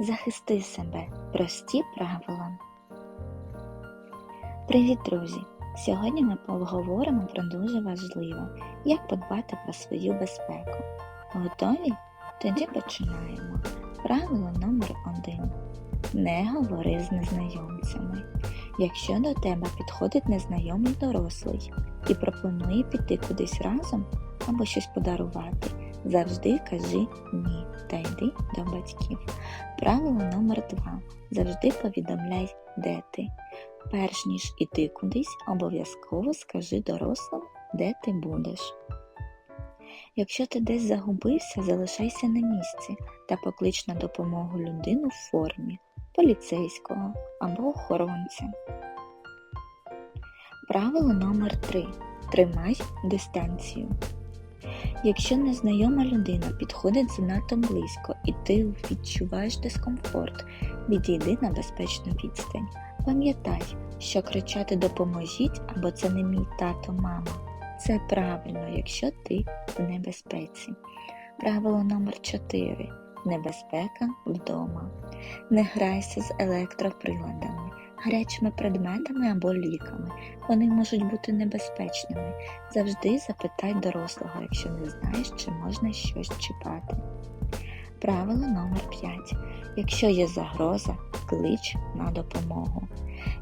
Захисти себе. Прості правила. Привіт, друзі! Сьогодні ми поговоримо про дуже важливе, як подбати про свою безпеку. Готові? Тоді починаємо. Правило номер один. Не говори з незнайомцями. Якщо до тебе підходить незнайомий дорослий і пропонує піти кудись разом або щось подарувати, завжди кажи ні та йди до батьків. Правило номер два. Завжди повідомляй, де ти. Перш ніж іти кудись, обов'язково скажи дорослим, де ти будеш. Якщо ти десь загубився, залишайся на місці та поклич на допомогу людину в формі, поліцейського або охоронця. Правило номер 3. Тримай дистанцію. Якщо незнайома людина підходить занадто близько і ти відчуваєш дискомфорт, відійди на безпечну відстань. Пам'ятай, що кричати Допоможіть або це не мій тато, мама. Це правильно, якщо ти в небезпеці. Правило номер 4. Небезпека вдома. Не грайся з електроприладами, гарячими предметами або ліками. Вони можуть бути небезпечними. Завжди запитай дорослого, якщо не знаєш, чи можна щось чіпати. Правило номер 5. Якщо є загроза, клич на допомогу.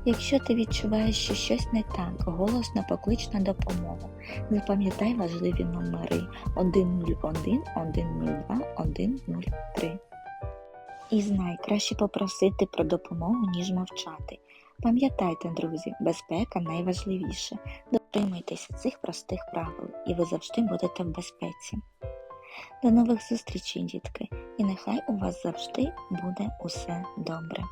Якщо ти відчуваєш, що щось не так, голосно поклич на допомогу. Запам'ятай важливі номери 101, 102, 103. І знай, краще попросити про допомогу, ніж мовчати. Пам'ятайте, друзі, безпека найважливіше. Дотримуйтеся цих простих правил, і ви завжди будете в безпеці. До нових зустрічей, дітки, і нехай у вас завжди буде усе добре.